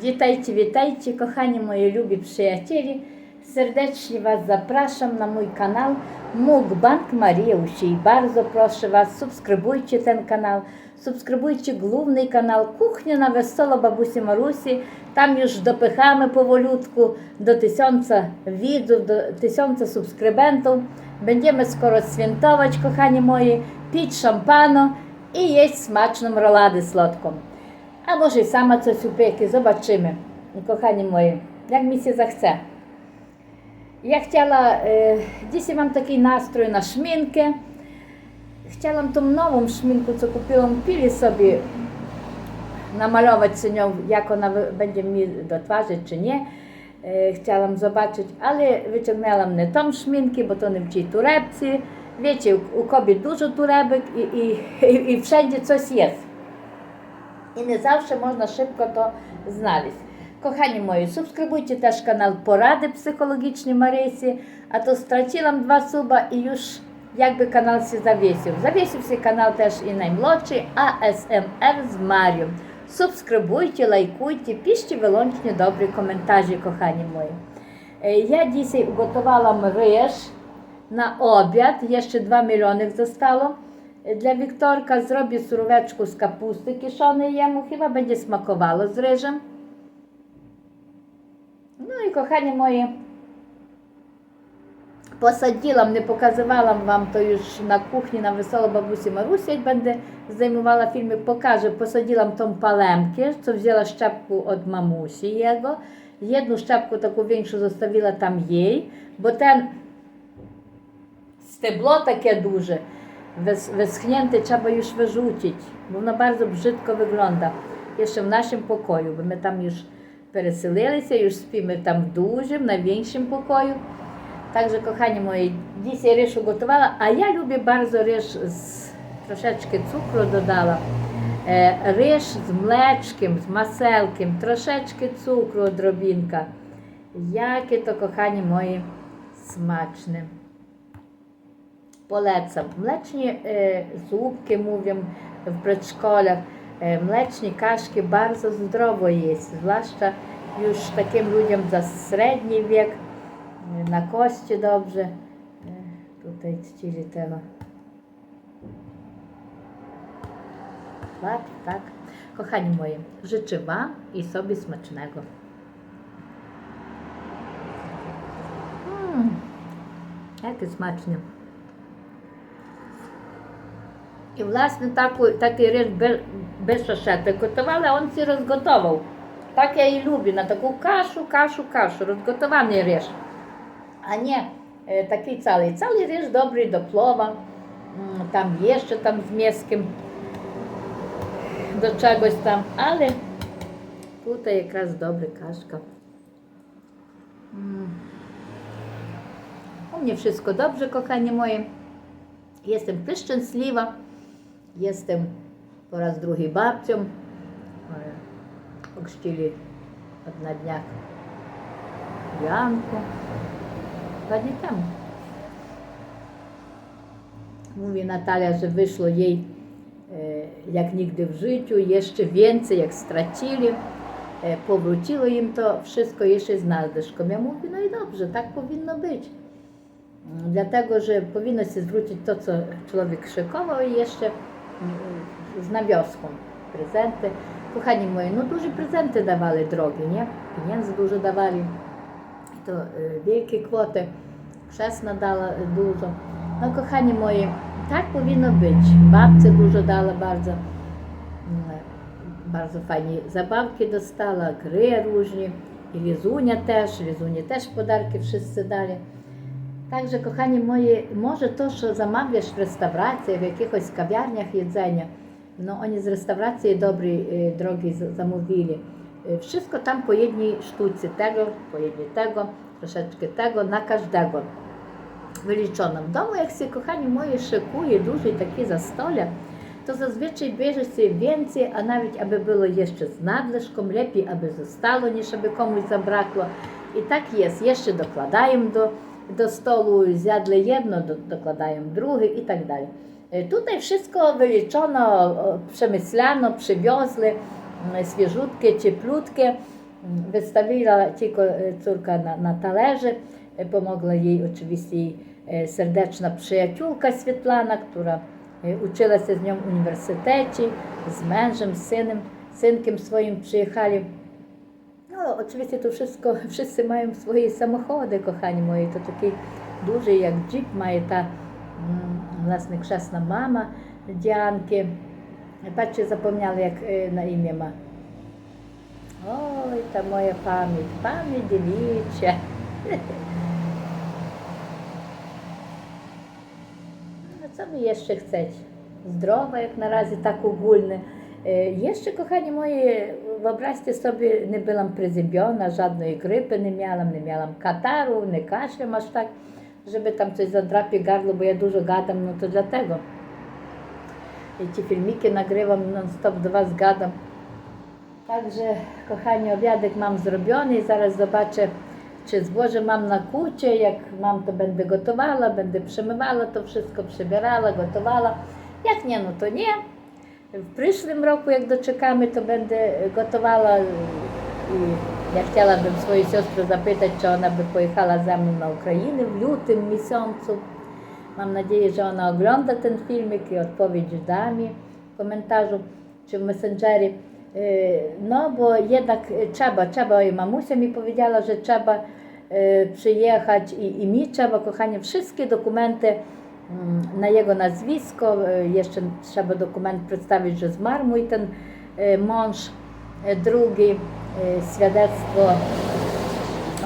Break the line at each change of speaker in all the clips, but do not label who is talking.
Witajcie, witajcie, kochani moi lubi przyjaciele. Serdecznie Was zapraszam na mój kanał Mukbang Mariusi. I bardzo proszę Was, subskrybujcie ten kanał, subskrybujcie główny kanał Kuchnia na Wesolo Babusi Marusi. Tam już dopychamy powolutku do tysiąca widzów, do tysiąca subskrybentów. Będziemy skoro świętować, kochani moi, pić szampano i jeść smaczną roladę słodką. a może sama coś upieki, zobaczymy. Kochani moi, jak mi się zachce. Ja chciała, e, dzisiaj mam taki nastrój na szminkę. Chciałam tą nową szminkę, co kupiłam, pili sobie namalować się nią, jak ona będzie mi do twarzy, czy nie. E, chciałam zobaczyć, ale wyciągnęłam nie tą szminkę, bo to nie w tej torebce. Wiecie, u, u kobiet dużo torebek i, i, i, i wszędzie coś jest. i nie zawsze można szybko to znaleźć. Kochani moi, subskrybujcie też kanał Porady Psychologiczne Marysi, a to straciłam dwa suba i już jakby kanał się zawiesił. Zawiesił się kanał też i najmłodszy ASMR z Marią. Subskrybujcie, lajkujcie, piszcie wyłącznie dobre komentarze, kochani moi. Ja dzisiaj ugotowałam ryż na obiad, jeszcze 2 miliony zostało. Для Вікторка зробі суровечку з капусти кишоної йому, хіба мені смакувало з рижем. Ну і кохані мої, посаділа, не показувала вам тою ж на кухні на весело бабусі Марусі, як бенде займувала фільми, покажу, посаділа там палемки, що взяла щепку від мамусі його. Jedną щепку таку większą zostawiła там їй. Бо ten стебло таке дуже wyschnięty trzeba już wyrzucić, bo ona bardzo brzydko wygląda. Jeszcze w naszym pokoju, bo my tam już переселилися, już spimy tam w dużym, największym pokoju. Także kochani moi, dzisiaj ryż ugotowała, a ja lubię bardzo ryż z troszeczkę cukru dodała. Ryż z mleczkiem, z maselkiem, troszeczkę cukru, odrobinka. Jakie to kochani moi, smaczne. polecam. Mleczne zupki mówią w przedszkolach, e, mleczne kaszki bardzo zdrowo jest, zwłaszcza już takim ludziom za średni wiek, e, na kości dobrze. E, tutaj czcili tego. Tak, tak. Kochani moi, życzę Wam i sobie smacznego. Mm, jakie smaczne. I власне таку, такий рис без, без шашета готували, а він всі розготовив. Так я і люблю, на таку кашу, кашу, кашу, розготований рис. А не такий цілий. Цілий рис добрий до плова, там є ще там з м'яским, до чогось там, але тут якраз добра кашка. U mnie wszystko dobrze, kochanie moje. Jestem przeszczęśliwa. Jestem po raz drugi babcią. Ochrzcili na dniach Janku. Dwa dni temu. Mówi Natalia, że wyszło jej e, jak nigdy w życiu, jeszcze więcej jak stracili. E, powróciło im to wszystko jeszcze z nadwyżką. Ja mówię, no i dobrze, tak powinno być. Mm, dlatego, że powinno się zwrócić to, co człowiek szykował i jeszcze з нав'язком презенти. Kochani moi, no duże prezenty dawali drogi, nie? Pieniędzy dużo dawali. To wielkie kwoty. Chrzestna dała dużo. No kochani moi, tak powinno być. Babce dużo dała bardzo. Bardzo fajnie. Zabawki dostała, gry różne. I Lizunia też. Lizunie też podarki wszyscy dali. Также, кохані мої, може то, що замовляєш в реставраціях, в якихось кав'ярнях їдзення, no oni z restauracji dobrej drogi zamówili. Wszystko tam po jednej sztuce tego, po jednej tego, troszeczkę tego, na każdego. Wyliczono. W domu, jak się kochani moje szykuje duże takie zastolia, to zazwyczaj bierze się więcej, a nawet aby było jeszcze z nadwyżką, lepiej aby zostało, niż aby komuś zabrakło. I tak jest. Jeszcze dokładają do до столу з'ядли єдно, докладаємо друге і так далі. Тут все вилічено, przemyślano, przywiozli свіжутки, cieplutkie. Wystawiła тільки córka na, na talerzy. Pomogła jej oczywiście jej serdeczna przyjaciółka Світлана, która uczyła się z nią w uniwersytecie, z mężem, z synem, synkiem swoim przyjechali No oczywiście to wszystko, wszyscy mają swoje samochody, kochani moi, to taki duży jak jeep має ta власне кшесна мама Діанки. Бачу, запам'ятала, як е, на ім'я ма. Ой, та моя пам'ять, пам'ять дівіча. А ну, це мені ще хочуть. Здорова, як наразі, так огульне. Y, jeszcze, kochani moi wyobraźcie sobie, nie byłam przeziębiona, żadnej grypy nie miałam, nie miałam kataru, nie kaszlem aż tak, żeby tam coś zadrapie gardło, bo ja dużo gadam, no to dlatego. I ci filmiki nagrywam non-stop, do Was gadam. Także, kochani, obiadek mam zrobiony i zaraz zobaczę, czy zboże mam na kucie, jak mam, to będę gotowała, będę przemywała to wszystko, przebierała, gotowała. Jak nie, no to nie. W przyszłym roku, jak doczekamy, to będę gotowała ja chciałabym swojej siostry zapytać, czy ona by pojechała za mną na Ukrainę w lutym miesiącu. Mam nadzieję, że ona ogląda ten filmik i odpowiedź da mi w komentarzu czy w Messengerze. Y, no, bo jednak trzeba, trzeba, i mamusia mi powiedziała, że trzeba y, przyjechać i, i mi trzeba, kochanie, wszystkie dokumenty Mm, na jego nazwisko. E, jeszcze trzeba dokument przedstawić, że zmarł mój ten e, mąż. E, drugi świadectwo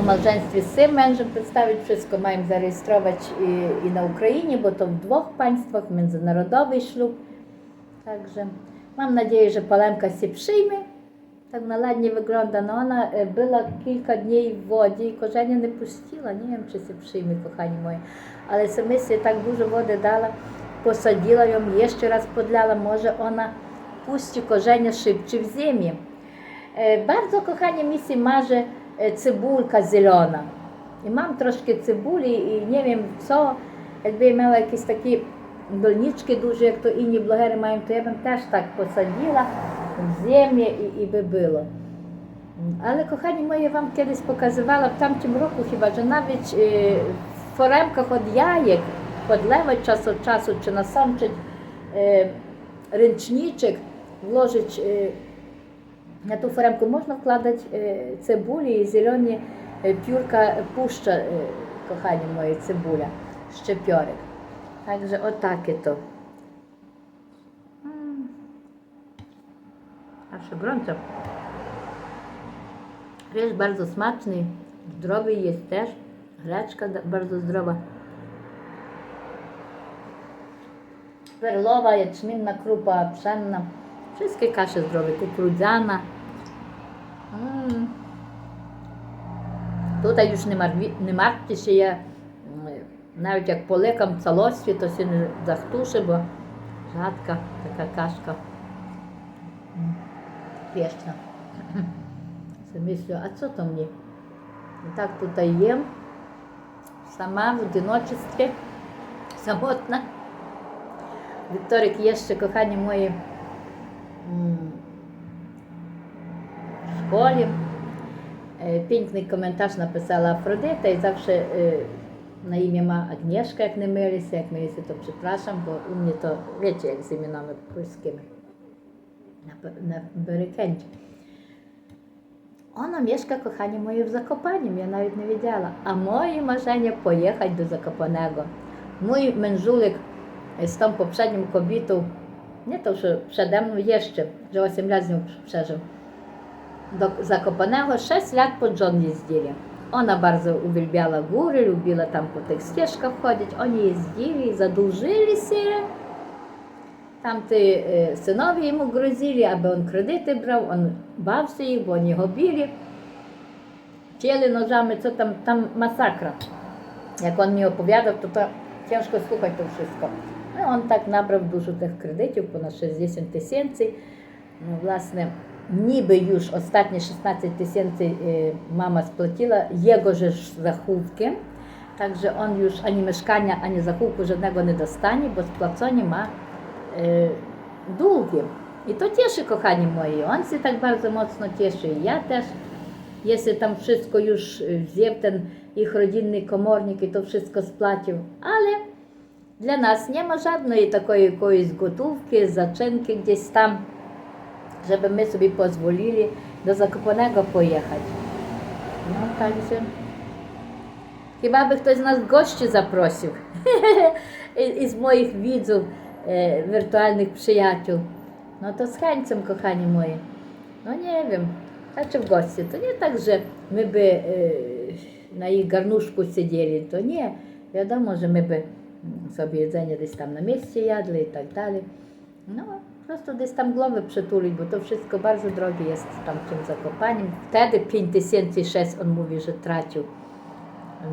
o małżeństwie z tym mężem przedstawić. Wszystko mają zarejestrować i, i na Ukrainie, bo to w dwóch państwach, międzynarodowy ślub. Także mam nadzieję, że Polemka się przyjmie. tak na ładnie wygląda. No ona była kilka dni w wodzie i korzenie nie puściła. Nie wiem, czy się przyjmie, kochani moi. Ale sobie tak dużo wody dala, posadziła ją, jeszcze raz podlała. Może ona puści korzenie szybciej w ziemię. Bardzo, kochani, mi się marzy cebulka zielona. I mam troszkę cebuli i nie wiem co, jakby ja miała jakieś takie dolniczki duże, jak to inni blogery mają, to ja bym też tak posadziła ziemię i, i by było. Ale kochani moje, Wam kiedyś pokazywałam w tamtym roku chyba, że nawet yy, w foremkach od jajek podlewać czas od czasu, czy nasączyć yy, ręczniczek, włożyć yy, na tą foremkę. Można wkładać yy, cebuli i zielone piórka puszcza, yy, kochani moje, cebula, szczepiorek. Także o takie to. aż gorąco. Ryż bardzo smaczny, zdrowy jest też. Graczka bardzo zdrowa. Perlowa, jęczmienna, krupa, pszenna. Wszystkie kasze zdrowe, kukurydzana. Mm. Tutaj już nie, marwi, nie martwcie się, ja навіть як полекам в цілості, то ще не захтуше, бо жадка така кашка спешно. Замислю, а що то мені? І так тут є, сама в одиночестві, самотна. Вікторик є ще кохані мої в школі. Е, Пінкний коментар написала Афродита і завжди е, на ім'я Агнєшка, як не милися, як милися, то припрашам, бо у мене то речі як з іменами польськими na, na Berykędzie. Ona mieszka, kochanie moje, w Zakopaniem, ja nawet nie wiedziała. A moje marzenie pojechać do Zakopanego. Mój mężulik z tą poprzednią kobietą, nie to, że przede mną jeszcze, że 8 lat z nią przeżył, do Zakopanego 6 lat pod John jeździli. Ona bardzo uwielbiała góry, lubiła tam po tych ścieżkach chodzić. Oni jeździli, zadłużyli się там ти е, синові йому грозили, аби він кредити брав, він бався їх, бо він його били. Чили ножами, це там там масакра. Як він мені оповідав, то, тяжко слухати то все. Ну, він так набрав дуже тих кредитів, понад 60 тисяч. Ну, власне, ніби ж останні 16 тисяч е, мама сплатила його ж рахунки. Także on już ані mieszkania, ani zakupku żadnego nie dostanie, bo spłacony ma Y, długim. I to cieszy, kochani moi. On się tak bardzo mocno cieszy i ja też. Jeśli tam wszystko już wziął y, ten ich rodzinny komornik i to wszystko spłacił, ale dla nas nie ma żadnej takiej jakiejś gotówki, zaczynki gdzieś tam, żeby my sobie pozwolili do Zakopanego pojechać. No także... Chyba by ktoś z nas gości zaprosił i z moich widzów, E, wirtualnych przyjaciół. No to z chęcią, kochani moi. No nie wiem, znaczy w goście. To nie tak, że my by e, na ich garnuszku siedzieli, to nie. Wiadomo, że my by sobie jedzenie gdzieś tam na mieście jadli i tak dalej. No, po prostu gdzieś tam głowy przytulić, bo to wszystko bardzo drogie jest tam tym Zakopaniem. Wtedy 5600 on mówi, że tracił.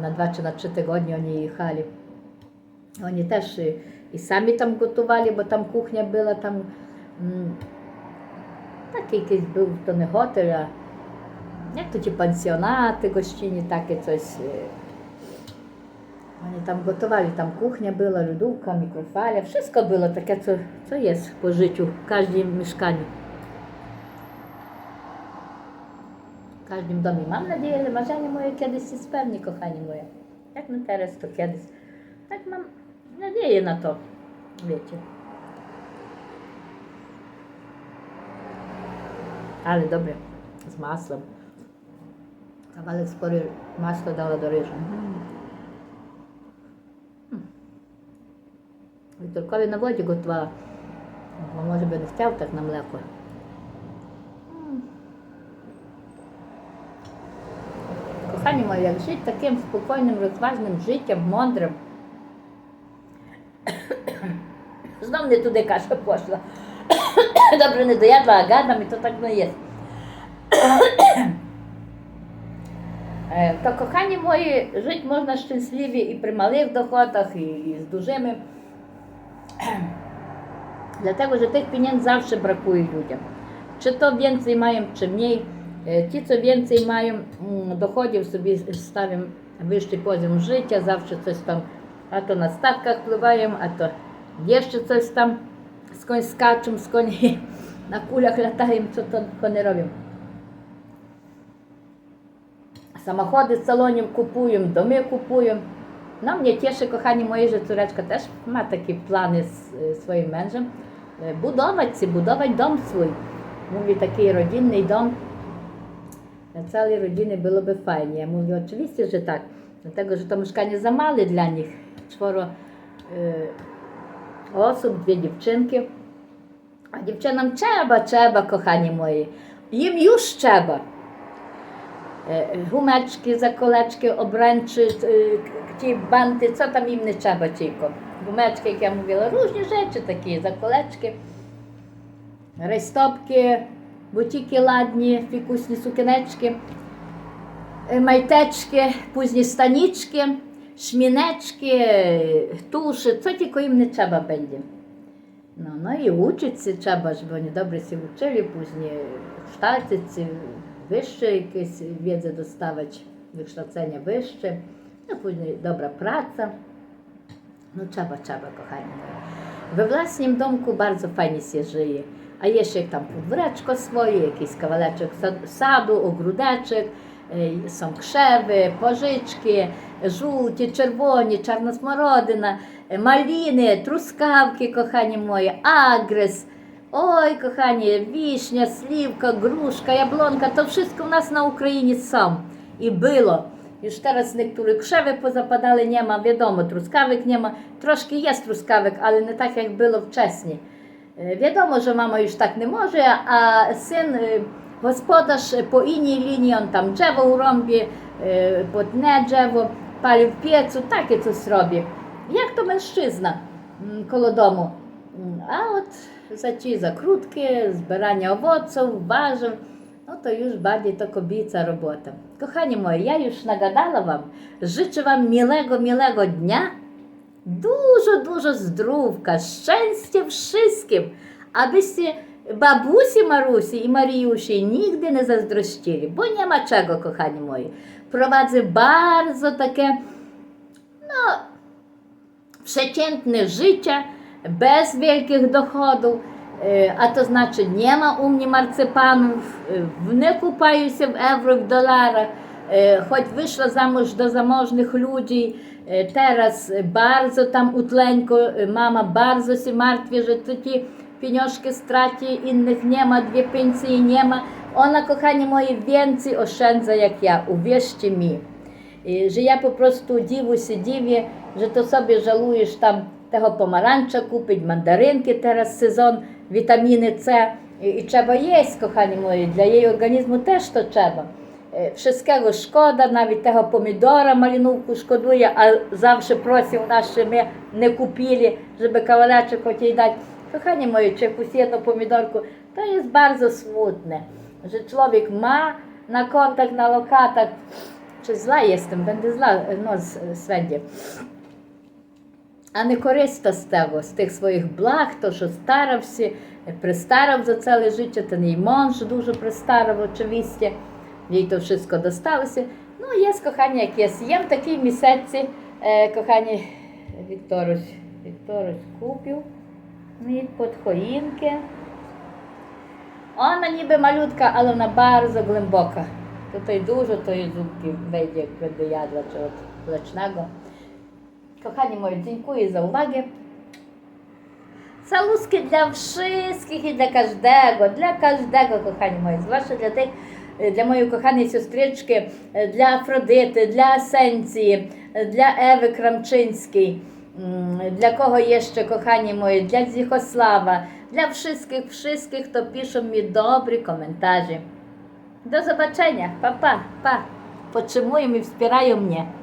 Na dwa czy na trzy tygodnie oni jechali. Oni też y, І самі там готували, бо там кухня була, там такий якийсь був, то не готель, а як то ті пансіонати, гостині, так і щось. Вони там готували, там кухня була, людовка, мікрофаля, все було таке, що, що є по життю в кожній мішканні. W każdym domu. Mam nadzieję, że marzenie moje kiedyś się spełni, kochani moje. Jak my teraz, to kiedyś. Tak mam nadzieję na to, wiecie. Ale dobre, z masłem. Kawałek spory masło dała do ryżu. Mm. Hmm. Witolkowi na wodzie gotowała, bo może by nie chciał tak na mleko. Kochani moi, jak żyć takim spokojnym, rozważnym życiem, mądrym, Знов не туди каша пошла. Добре, не доядла, а гадам, і то так не є. Е, Та, кохані мої, жити можна щасливі і при малих доходах, і, і з дужими. Для того що тих пінін завжди бракує людям. Чи то вінці маємо, чи мій. Е, ті, що вінці маємо, доходів собі ставимо вищий позив життя, завжди щось там, а то на ставках впливаємо, а то. Jeszcze coś tam z koń skaczą, z koni na kulach latają, co to konie robią. Samochody z saloniem kupują, domy kupują. No mnie cieszy, kochani moi, że córeczka też ma takie plany z swoim mężem. Budować się, budować dom swój. Mówi taki rodzinny dom. Dla całej rodziny byłoby fajnie. Ja mówię, oczywiście, że tak. Dlatego, że to mieszkanie za małe dla nich. Czworo, y особ, дві дівчинки. А дівчинам чеба, чеба, кохані мої. Їм юж чеба. Е, гумечки, заколечки, обранчі, е, ті банти, це там їм не чеба тільки. Гумечки, як я мовила, різні речі такі, заколечки, рейстопки, бутіки ладні, фікусні сукинечки, е, майтечки, пузні станічки. шмінечки, туші, co тільки їм не треба буде. No, no i uczyć się trzeba, żeby oni dobrze się uczyli, później kształcić się, wyższe jakieś wiedzę dostawać, wykształcenia wyższe, no później dobra praca. No trzeba, trzeba, kochani. We własnym domku bardzo fajnie się żyje, a jeszcze tam podwóreczko swoje, jakiś kawaleczek sadu, ogródeczek, Są кшеви, пожички, жовті, червоні, чорносмородина, маліни, трускавки, кохані мої, агрес. Ой, кохані, вішня, слівка, грушка, яблонка, то wszystko у нас на Україні сам. І було. Już teraz niektóre krzewy pozapadały, nie ma, wiadomo, truskawek nie ma. Troszkę jest truskawek, ale nie tak jak było wcześniej. Wiadomo, że mama już tak nie może, a syn Gospodarz po innej linii, on tam drzewo urąbie, e, potnę drzewo, pali w piecu, takie co zrobi. Jak to mężczyzna mm, koło domu. Mm, a od za za krótkie, zbieranie owoców, warzyw, no to już bardziej to kobieca robota. Kochani moi, ja już nagadala Wam, życzę Wam miłego, miłego dnia, dużo, dużo zdrówka, szczęście wszystkim, abyście Babusi Marusi i Mariusi nigdy nie zazdrościli, bo nie ma czego, kochani moi. Prowadzę bardzo takie, no, przeciętne życie, bez wielkich dochodów, a to znaczy nie ma u mnie marcypanów, nie kupuję się w euro, w dolarach, choć wyszła zamąż do zamożnych ludzi, teraz bardzo tam utlenko, mama bardzo się martwi, że to ci pieniążki straci, innych nie ma, dwie pensje nie ma. Ona, kochani moi, więcej oszczędza jak ja, uwierzcie mi. Że ja po prostu dziwu się dziwię, że to sobie żalujesz tam tego pomarańcza kupić, mandarynki teraz sezon, witaminy C. I, i trzeba jeść, kochani moi, dla jej organizmu też to trzeba. Wszystkiego szkoda, nawet tego pomidora malinówku szkoduje, a zawsze prosił nas, щоб ми не купили, щоб кавалечок хотів дати kochani moje, czy jakąś jedną pomidorku, to jest bardzo smutne, że Чоловік ма на kontach, на локатах, чи зла єстем, będę zła, no swędzie. А не користа з того, з тих своїх благ, то що старався, пристарав за ціле життя, та не монж дуже пристарав, очевидно, їй то все досталося. Ну, є, кохання, як є. Єм такий місяці, е, кохані Вікторович, Вікторович купив від подхоїнки. Вона ніби малютка, але вона дуже глибока. Тут й дуже тої зубки вийде, як би я чогось плечного. Kochani moi, dziękuję za uwagę. Saluski dla wszystkich i dla każdego, dla każdego, kochani moi, zwłaszcza dla tych, dla mojej kochanej siostrzyczki, dla Afrodyty, dla Asencji, dla Ewy Kramczyńskiej. Для кого є ще, кохані мої, для Зіхослава, для всіх, всіх, хто пише мені добрі коментарі. До побачення, па-па, па. Почему і вспираю мені.